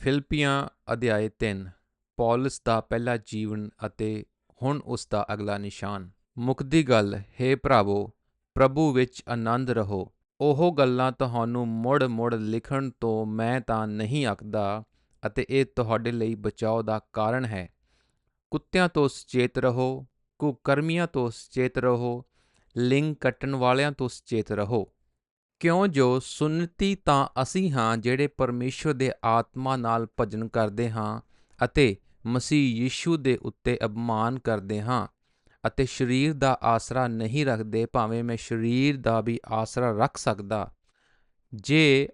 ਫਿਲਪੀਆਂ ਅਧਿਆਇ 3 ਪੌਲਸ ਦਾ ਪਹਿਲਾ ਜੀਵਨ ਅਤੇ ਹੁਣ ਉਸ ਦਾ ਅਗਲਾ ਨਿਸ਼ਾਨ। ਮੁੱਕਦੀ ਗੱਲ, ਹੈ ਭਰਾਵੋ, ਪ੍ਰਭੂ ਵਿੱਚ ਆਨੰਦ ਰਹੋ। ਉਹ ਗੱਲਾਂ ਤੁਹਾਨੂੰ ਮੁੜ-ਮੁੜ ਲਿਖਣ ਤੋਂ ਮੈਂ ਤਾਂ ਨਹੀਂ ਆਖਦਾ ਅਤੇ ਇਹ ਤੁਹਾਡੇ ਲਈ ਬਚਾਓ ਦਾ ਕਾਰਨ ਹੈ। ਕੁੱਤਿਆਂ ਤੋਂ ਸੁਚੇਤ ਰਹੋ, ਕੁਕਰਮੀਆਂ ਤੋਂ ਸੁਚੇਤ ਰਹੋ, ਲਿੰਗ ਕੱਟਣ ਵਾਲਿਆਂ ਤੋਂ ਸੁਚੇਤ ਰਹੋ। ਕਿਉਂ ਜੋ ਸੁਨਤੀ ਤਾਂ ਅਸੀਂ ਹਾਂ ਜਿਹੜੇ ਪਰਮੇਸ਼ਵਰ ਦੇ ਆਤਮਾ ਨਾਲ ਭਜਨ ਕਰਦੇ ਹਾਂ ਅਤੇ ਮਸੀਹ ਯੀਸ਼ੂ ਦੇ ਉੱਤੇ ਅਪਮਾਨ ਕਰਦੇ ਹਾਂ ਅਤੇ ਸਰੀਰ ਦਾ ਆਸਰਾ ਨਹੀਂ ਰੱਖਦੇ ਭਾਵੇਂ ਮੈਂ ਸਰੀਰ ਦਾ ਵੀ ਆਸਰਾ ਰੱਖ ਸਕਦਾ। ਜੇ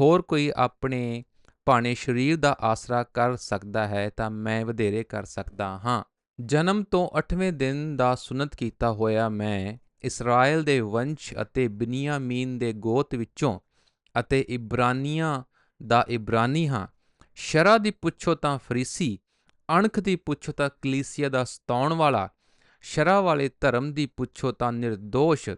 ਹੋਰ ਕੋਈ ਆਪਣੇ ਭਾਣੇ ਸਰੀਰ ਦਾ ਆਸਰਾ ਕਰ ਸਕਦਾ ਹੈ ਤਾਂ ਮੈਂ ਵਧੇਰੇ ਕਰ ਸਕਦਾ ਹਾਂ। ਜਨਮ ਤੋਂ 8ਵੇਂ ਦਿਨ ਦਾ ਸੁਨਤ ਕੀਤਾ ਹੋਇਆ ਮੈਂ ਇਸਰਾਇਲ ਦੇ ਵੰਸ਼ ਅਤੇ ਬਨੀਆਮੀਨ ਦੇ ਗੋਤ ਵਿੱਚੋਂ ਅਤੇ ਇਬਰਾਨੀਆਂ ਦਾ ਇਬਰਾਨੀ ਹਾਂ। ਸ਼ਰਾ ਦੀ ਪੁੱਛੋ ਤਾਂ ਫਰੀਸੀ, ਅਣਖ ਦੀ ਪੁੱਛੋ ਤਾਂ ਕਲੀਸੀਆ ਦਾ ਸਤਾਉਣ ਵਾਲਾ, ਸ਼ਰਾ ਵਾਲੇ ਧਰਮ ਦੀ ਪੁੱਛੋ ਤਾਂ નિર્ਦੋਸ਼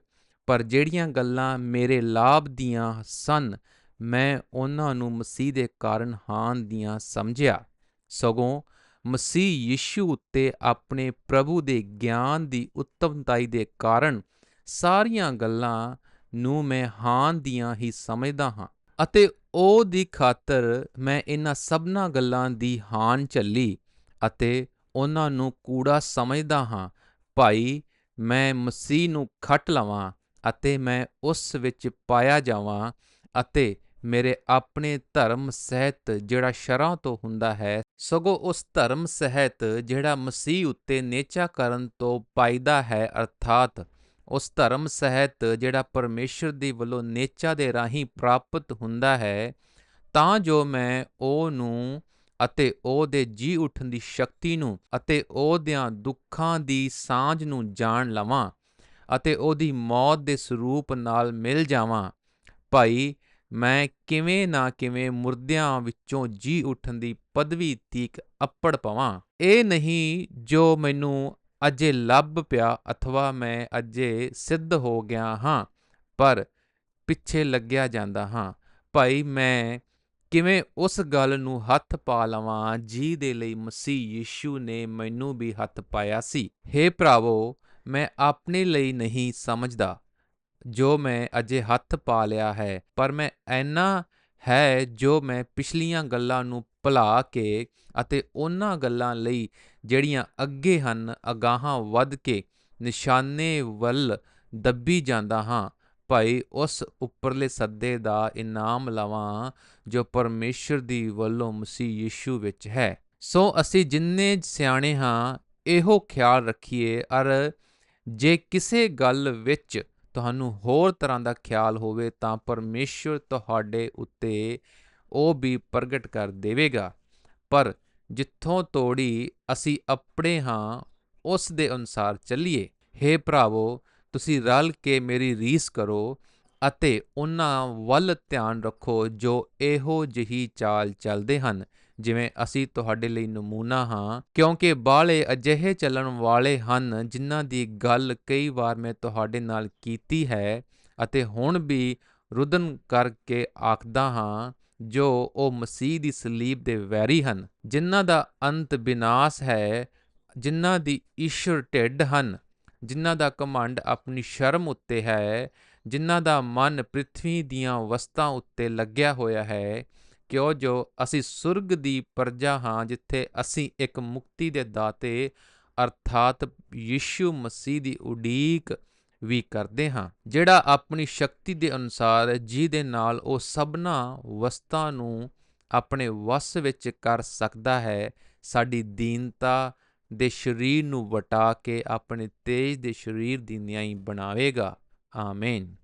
ਪਰ ਜਿਹੜੀਆਂ ਗੱਲਾਂ ਮੇਰੇ ਲਾਭ ਦੀਆਂ ਸਨ, ਮੈਂ ਉਹਨਾਂ ਨੂੰ ਮਸੀਹ ਦੇ ਕਾਰਨ ਹਾਨ ਦੀਆਂ ਸਮਝਿਆ। ਸਗੋਂ ਮਸੀਹ ਯਿਸੂ ਉੱਤੇ ਆਪਣੇ ਪ੍ਰਭੂ ਦੇ ਗਿਆਨ ਦੀ ਉੱਤਮਤਾਈ ਦੇ ਕਾਰਨ ਸਾਰੀਆਂ ਗੱਲਾਂ ਨੂੰ ਮੈਂ ਹਾਨ ਦੀਆਂ ਹੀ ਸਮਝਦਾ ਹਾਂ ਅਤੇ ਉਹ ਦੀ ਖਾਤਰ ਮੈਂ ਇਹਨਾਂ ਸਭਨਾ ਗੱਲਾਂ ਦੀ ਹਾਨ ਝੱਲੀ ਅਤੇ ਉਹਨਾਂ ਨੂੰ ਕੂੜਾ ਸਮਝਦਾ ਹਾਂ। ਭਾਈ, ਮੈਂ ਮਸੀਹ ਨੂੰ ਖੱਟ ਲਵਾਂ ਅਤੇ ਮੈਂ ਉਸ ਵਿੱਚ ਪਾਇਆ ਜਾਵਾਂ ਅਤੇ ਮੇਰੇ ਆਪਣੇ ਧਰਮ ਸਹਿਤ ਜਿਹੜਾ ਸ਼ਰਾਂ ਤੋਂ ਹੁੰਦਾ ਹੈ, ਸਗੋਂ ਉਸ ਧਰਮ ਸਹਿਤ ਜਿਹੜਾ ਮਸੀਹ ਉੱਤੇ ਨੇਚਾ ਕਰਨ ਤੋਂ ਪਾਇਦਾ ਹੈ, ਅਰਥਾਤ ਉਸ ਧਰਮ ਸਹਿਤ ਜਿਹੜਾ ਪਰਮੇਸ਼ਰ ਦੀ ਵੱਲੋਂ ਨੇਚਾ ਦੇ ਰਾਹੀਂ ਪ੍ਰਾਪਤ ਹੁੰਦਾ ਹੈ, ਤਾਂ ਜੋ ਮੈਂ ਉਹ ਨੂੰ ਅਤੇ ਉਹਦੇ ਜੀ ਉੱਠਣ ਦੀ ਸ਼ਕਤੀ ਨੂੰ ਅਤੇ ਉਹਦਿਆਂ ਦੁੱਖਾਂ ਦੀ ਸਾਂਝ ਨੂੰ ਜਾਣ ਲਵਾਂ ਅਤੇ ਉਹਦੀ ਮੌਤ ਦੇ ਸਰੂਪ ਨਾਲ ਮਿਲ ਜਾਵਾਂ। ਭਾਈ ਮੈਂ ਕਿਵੇਂ ਨਾ ਕਿਵੇਂ ਮੁਰਦਿਆਂ ਵਿੱਚੋਂ ਜੀ ਉੱਠਣ ਦੀ ਪਦਵੀ ਤੀਕ ਅੱਪੜ ਪਵਾਂ। ਇਹ ਨਹੀਂ ਜੋ ਮੈਨੂੰ ਅਜੇ ਲੱਭ ਪਿਆ ਅਥਵਾ ਮੈਂ ਅਜੇ ਸਿੱਧ ਹੋ ਗਿਆ ਹਾਂ, ਪਰ ਪਿੱਛੇ ਲੱਗਿਆ ਜਾਂਦਾ ਹਾਂ। ਭਾਈ, ਮੈਂ ਕਿਵੇਂ ਉਸ ਗੱਲ ਨੂੰ ਹੱਥ ਪਾ ਲਵਾਂ, ਜੀ ਦੇ ਲਈ ਮਸੀਹ ਯੀਸ਼ੂ ਨੇ ਮੈਨੂੰ ਵੀ ਹੱਥ ਪਾਇਆ ਸੀ। हे ਭਰਾਵੋ, ਮੈਂ ਆਪਣੇ ਲਈ ਨਹੀਂ ਸਮਝਦਾ। ਜੋ ਮੈਂ ਅਜੇ ਹੱਥ ਪਾ ਲਿਆ ਹੈ, ਪਰ ਮੈਂ ਐਨਾ ਹੈ ਜੋ ਮੈਂ ਪਿਛਲੀਆਂ ਗੱਲਾਂ ਨੂੰ ਭੁਲਾ ਕੇ ਅਤੇ ਉਹਨਾਂ ਗੱਲਾਂ ਲਈ ਜਿਹੜੀਆਂ ਅੱਗੇ ਹਨ, ਅਗਾਹਾਂ ਵੱਧ ਕੇ ਨਿਸ਼ਾਨੇ ਵੱਲ ਦੱਬੀ ਜਾਂਦਾ ਹਾਂ। ਭਾਈ, ਉਸ ਉੱਪਰਲੇ ਸੱਦੇ ਦਾ ਇਨਾਮ ਲਵਾਂ ਜੋ ਪਰਮੇਸ਼ਰ ਦੀ ਵੱਲੋਂ ਮਸੀਹ ਯੀਸ਼ੂ ਵਿੱਚ ਹੈ। ਸੋ ਅਸੀਂ ਜਿੰਨੇ ਸਿਆਣੇ ਹਾਂ, ਇਹੋ ਖਿਆਲ ਰੱਖੀਏ ਅਰ ਜੇ ਕਿਸੇ ਗੱਲ ਵਿੱਚ ਤੁਹਾਨੂੰ ਹੋਰ ਤਰ੍ਹਾਂ ਦਾ ਖਿਆਲ ਹੋਵੇ ਤਾਂ ਪਰਮੇਸ਼ਰ ਤੁਹਾਡੇ ਉੱਤੇ ਉਹ ਵੀ ਪ੍ਰਗਟ ਕਰ ਦੇਵੇਗਾ। ਪਰ ਜਿੱਥੋਂ ਤੋੜੀ ਅਸੀਂ ਆਪਣੇ ਹਾਂ, ਉਸ ਦੇ ਅਨੁਸਾਰ ਚੱਲੀਏ। हे ਭਰਾਵੋ, ਤੁਸੀਂ ਰਲ ਕੇ ਮੇਰੀ ਰੀਸ ਕਰੋ ਅਤੇ ਉਹਨਾਂ ਵੱਲ ਧਿਆਨ ਰੱਖੋ ਜੋ ਇਹੋ ਜਿਹੀ ਚਾਲ ਚੱਲਦੇ ਹਨ। ਜਿਵੇਂ ਅਸੀਂ ਤੁਹਾਡੇ ਲਈ ਨਮੂਨਾ ਹਾਂ, ਕਿਉਂਕਿ ਬਾਲੇ ਅਜਿਹੇ ਚੱਲਣ ਵਾਲੇ ਹਨ ਜਿਨ੍ਹਾਂ ਦੀ ਗੱਲ ਕਈ ਵਾਰ ਮੈਂ ਤੁਹਾਡੇ ਨਾਲ ਕੀਤੀ ਹੈ ਅਤੇ ਹੁਣ ਵੀ ਰੁਦਨ ਕਰਕੇ ਆਖਦਾ ਹਾਂ, ਜੋ ਉਹ ਮਸੀਹ ਦੀ ਸਲੀਬ ਦੇ ਵੈਰੀ ਹਨ, ਜਿਨ੍ਹਾਂ ਦਾ ਅੰਤ ਵਿਨਾਸ਼ ਹੈ, ਜਿਨ੍ਹਾਂ ਦੀ ਈਸ਼ਰ ਢਿੱਡ ਹਨ, ਜਿਨ੍ਹਾਂ ਦਾ ਕਮੰਡ ਆਪਣੀ ਸ਼ਰਮ ਉੱਤੇ ਹੈ, ਜਿਨ੍ਹਾਂ ਦਾ ਮਨ ਪ੍ਰithvi ਦੀਆਂ ਵਸਤਾਂ ਉੱਤੇ ਲੱਗਿਆ ਹੋਇਆ ਹੈ ਕਿਉਂ ਜੋ ਅਸੀਂ ਸੁਰਗ ਦੀ ਪਰਜਾ ਹਾਂ, ਜਿੱਥੇ ਅਸੀਂ ਇੱਕ ਮੁਕਤੀ ਦੇ ਦਾਤੇ, ਅਰਥਾਤ ਯਿਸੂ ਮਸੀਹ ਦੀ ਉਡੀਕ ਵੀ ਕਰਦੇ ਹਾਂ, ਜਿਹੜਾ ਆਪਣੀ ਸ਼ਕਤੀ ਦੇ ਅਨੁਸਾਰ ਜੀ ਦੇ ਨਾਲ ਉਹ ਸਭਨਾ ਵਸਤਾਂ ਨੂੰ ਆਪਣੇ ਵਸ ਵਿੱਚ ਕਰ ਸਕਦਾ ਹੈ, ਸਾਡੀ ਦੀਨਤਾ ਦੇ ਸਰੀਰ ਨੂੰ ਵਟਾ ਕੇ ਆਪਣੇ ਤੇਜ ਦੇ ਸਰੀਰ ਦੀ ਨਿਆਈ ਬਣਾਵੇਗਾ। ਆਮੇਨ।